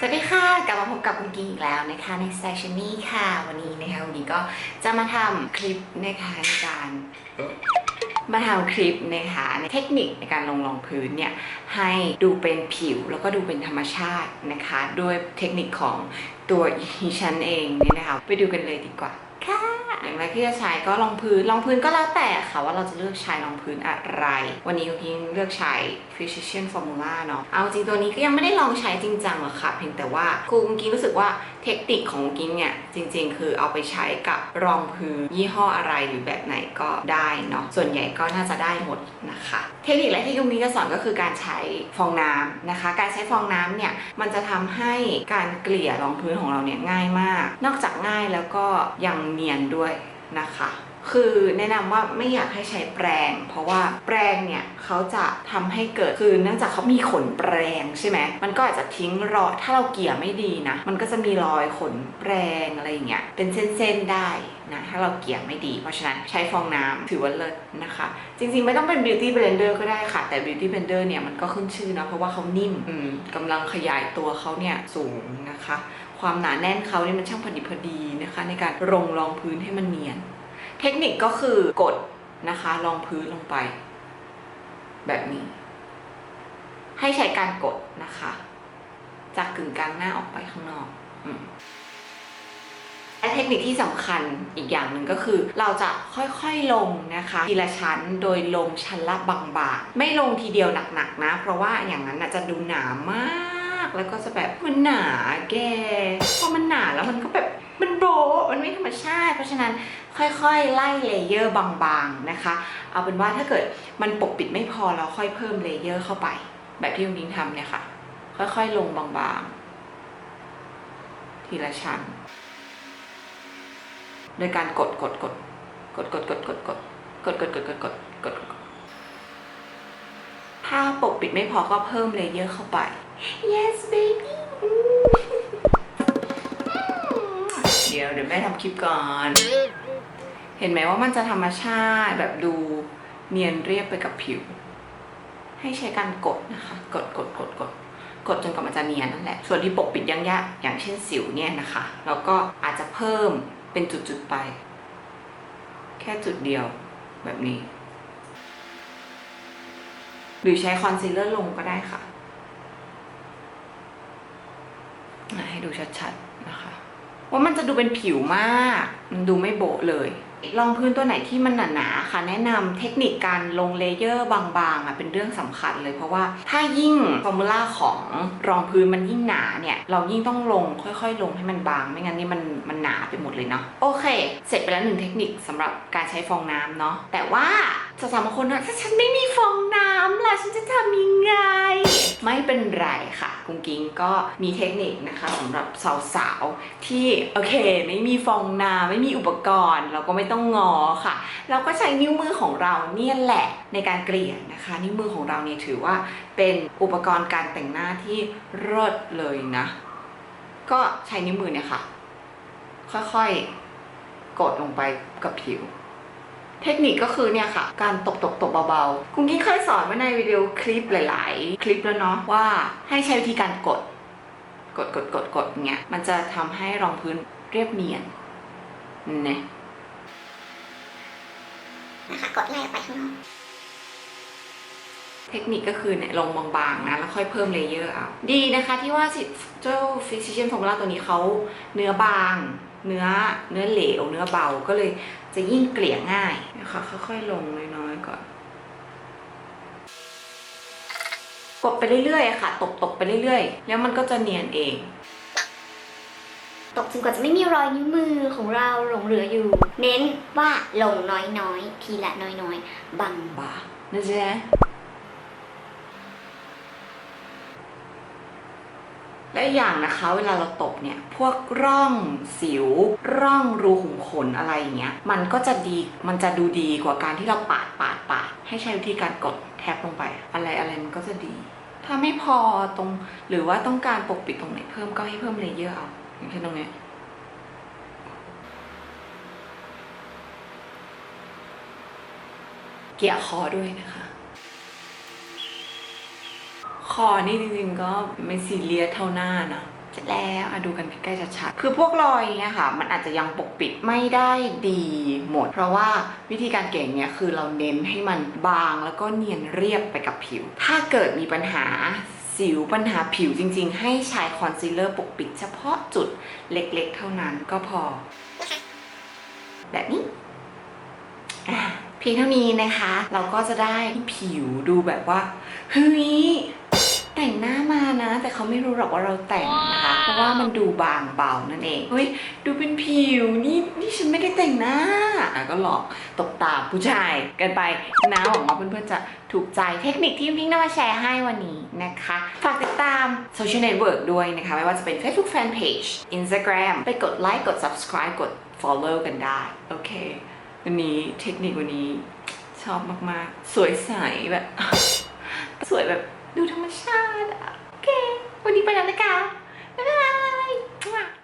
สวัสดีค่ะ กลับมาพบกับคุณกีอีกแล้วนะคะในเซสชันนี้ค่ะ วันนี้นะคะวันนี้ก็จะมาทำคลิปนะคะในการมาทำคลิปนะคะในเทคนิคในการลงรองพื้นเนี่ยให้ดูเป็นผิวแล้วก็ดูเป็นธรรมชาตินะคะด้วยเทคนิคของตัวอีฉันเองเนี่ยนะคะไปดูกันเลยดีกว่าค่ะอย่างแรกที่จะใช้ก็รองพื้นรองพื้นก็แล้วแต่ค่ะว่าเราจะเลือกใช้รองพื้นอะไร วันนี้คุณพิงเลือกใช้ Precision Formula เนาะเอาจริงตัวนี้ก็ยังไม่ได้ลองใช้จริงจังหรอกค่ะ เพียงแต่ว่าครูกุงกิงรู้สึกว่าเทคนิคของกุงกิงเนี่ย จริง ๆ คือเอาไปใช้กับรองพื้นยี่ห้ออะไรหรือแบบไหนก็ได้เนาะส่วนใหญ่ก็น่าจะได้หมดนะคะ เทคนิคแรกที่กุงกิงจะสอนก็คือการใช้ฟองน้ำนะคะ การใช้ฟองน้ำเนี่ยมันจะทำให้การเกลี่ยรองพื้นของเราเนี่ยง่ายมาก นอกจากง่ายแล้วก็ยังเนียนด้วยนะคะ คือแนะนำว่าไม่อยากให้ใช้แปรง เพราะว่าแปรงเนี่ยเขาจะทำให้เกิดคือเนื่องจากเขามีขนแปรงใช่ไหมมันก็อาจจะทิ้งรอยถ้าเราเกลี่ยไม่ดีนะ มันก็จะมีรอยขนแปรงอะไรอย่างเงี้ยเป็นเส้นๆได้นะถ้าเราเกลี่ยไม่ดี เพราะฉะนั้นใช้ฟองน้ำถือว่าเลิศนะคะ จริงๆ ไม่ต้องเป็น beauty blender ก็ได้ค่ะ แต่ beauty blender เนี่ยมันก็ขึ้นชื่อนะเพราะว่าเขานิ่มอืมกำลังขยายตัวเขาเนี่ยสูงนะคะ ความหนาแน่นเขาเนี่ยมันช่างพอดีพอดีนะคะ ในการลงรองพื้นให้มันเนียน เทคนิคก็คือกดนะคะรองพื้นลงไป แบบนี้ ให้ใช้การกดนะคะ จากกึ่งกลางหน้าออกไปข้างนอกอและเทคนิคที่สำคัญอีกอย่างหนึ่งก็คือ เราจะค่อยๆลงนะคะทีละชั้นโดยลงชั้นละบางๆไม่ลงทีเดียวหนักๆนะ เพราะว่าอย่างนั้นนะจะดูหนามาก แล้วก็จะแบบมันหนาแกพอมันหนาแล้วมันก็แบบมันโบมันไม่ธรรมชาติ เพราะฉะนั้นค่อยๆ ไล่เลเยอร์บางๆนะคะ เอาเป็นว่าถ้าเกิดมันปกปิดไม่พอเราค่อยเพิ่มเลเยอร์เข้าไป แบบที่คุณนิ้งทำเนี่ยค่ะ ค่อยๆ ลงบางๆ ทีละชั้น โดยการกดกดกดกดกดกดกดกดกดกดกดกดกดกดถ้าปกปิดไม่พอก็เพิ่มเลเยอร์เข้าไป yes baby เดี๋ยวเดี๋ยวแม่ทำคลิปก่อน เห็นไหมว่ามันจะธรรมชาติแบบดูเนียนเรียบไปกับผิว ให้ใช้การกดนะคะ กดกดกดกดกดจนกว่ามันจะเนียนนั่นแหละ ส่วนที่ปกปิดยังยากอย่างเช่นสิวเนี่ยนะคะเราก็อาจจะเพิ่มเป็นจุดๆไป แค่จุดเดียวแบบนี้ หรือใช้คอนซีลเลอร์ลงก็ได้ค่ะอะให้ ดูชัดๆนะคะ ว่ามันจะดูเป็นผิวมาก มันดูไม่โบะเลยรองพื้นตัวไหนที่มันหนาๆค่ะ แนะนำเทคนิคการลงเลเยอร์บางๆอะเป็นเรื่องสำคัญเลยเพราะว่าถ้ายิ่งฟอร์มูล่าของรองพื้นมันยิ่งหนาเนี่ย เรายิ่งต้องลงค่อยๆ ลงให้มันบาง ไม่งั้นนี่มันมันหนาไปหมดเลยเนาะโอเค เสร็จไปแล้วหนึ่งเทคนิคสำหรับการใช้ฟองน้ำเนาะแต่ว่าสาวๆบางคนนะถ้าฉันไม่มีฟองน้ำล่ะฉันจะทำยังไง ไม่เป็นไรค่ะ กุ้งกิ้งก็มีเทคนิคนะคะสำหรับสาวๆ ที่โอเค ไม่มีฟองน้ำไม่มีอุปกรณ์ เราก็ไม่ต้องงอค่ะ เราก็ใช้นิ้วมือของเราเนี่ยแหละในการเกลี่ยนะคะ นิ้วมือของเราเนี่ยถือว่าเป็นอุปกรณ์การแต่งหน้าที่เลิศเลยนะ ก็ใช้นิ้วมือเนี่ยค่ะ ค่อยๆ กดลงไปกับผิว เทคนิคก็คือเนี่ยค่ะ การตบตบตบเบาๆ คุณกี้เคยสอนไว้ในวิดีโอคลิปหลาย ๆ คลิปแล้วเนาะว่าให้ใช้วิธีการกด กดกดกดกดเงี้ยมันจะทำให้รองพื้นเรียบเนียนเนี่ยนะคะกดไล่ออกไปข้างนอกเทคนิคก็คือเนี่ยลงบางๆนะแล้วค่อยเพิ่มเลเยอร์เอา ดีนะคะที่ว่าสิเจ้า Physician Formula ตัวนี้เขาเนื้อบาง เนื้อเนื้อเหลวเนื้อเบาก็เลยจะยิ่งเกลี่ยง่ายนะคะค่อยๆลงน้อยๆก่อนกดไปเรื่อยๆอะค่ะ ตบๆไปเรื่อยๆ แล้วมันก็จะเนียนเอง ตกจนกว่าจะไม่มีรอยนิ้วมือของเราหลงเหลืออยู่ เน้นว่าลงน้อยๆ ทีละน้อยๆ บางบานะจ๊ะ และอย่างนะคะเวลาเราตบเนี่ยพวกร่องสิว ร่องรูขุมขนอะไรอย่างเงี้ยมันก็จะดีมันจะดูดีกว่าการที่เราปาดปาดปาดให้ใช้วิธีการกดแท็บลงไป อะไรอะไรมันก็จะดี ถ้าไม่พอตรงหรือว่าต้องการปกปิดตรงไหนเพิ่มก็ให้เพิ่มเลเยอร์เอาอย่างเช่นตรงเนี้ยเกี่ยคอด้วยนะคะ อนี่จริงๆก็ไม่ซีเรียสเท่าหน้านะเสร็จแล้วอะดูกันใกล้ๆชัดๆ คือพวกรอยเนี่ยค่ะ มันอาจจะยังปกปิดไม่ได้ดีหมด เพราะว่าวิธีการเก่งเนี่ยคือเราเน้นให้มันบางแล้วก็เนียนเรียบไปกับผิว ถ้าเกิดมีปัญหาสิวปัญหาผิวจริงๆ ให้ใช้คอนซีลเลอร์ปกปิดเฉพาะจุดเล็กๆ เท่านั้นก็พอ แบบนี้อะเพียงเท่านี้นะคะ เราก็จะได้ผิวดูแบบว่าเฮ้ย แต่งหน้ามานะ แต่เขาไม่รู้หรอกว่าเราแต่งนะคะ เพราะว่ามันดูบางเบานั่นเองเฮ้ยดูเป็นผิวนี่นี่ฉันไม่ได้แต่งหน้าอะก็หลอกตบตาผู้ชายกันไปนะหวังว่าเพื่อนๆจะถูกใจเทคนิคที่พิงค์นำมาแชร์ให้วันนี้นะคะ ฝากติดตามโซเชียลเน็ตเวิร์กด้วยนะคะ ไม่ว่าจะเป็น Facebook Fanpage Instagram ไปกดไลค์กด subscribe กด follow กันได้ โอเค วันนี้เทคนิควันนี้ชอบมากๆ สวยใสแบบ สวยแบบ ดูธรรมชาติโอเค วันนี้ไปแล้วนะคะบ๊ายบาย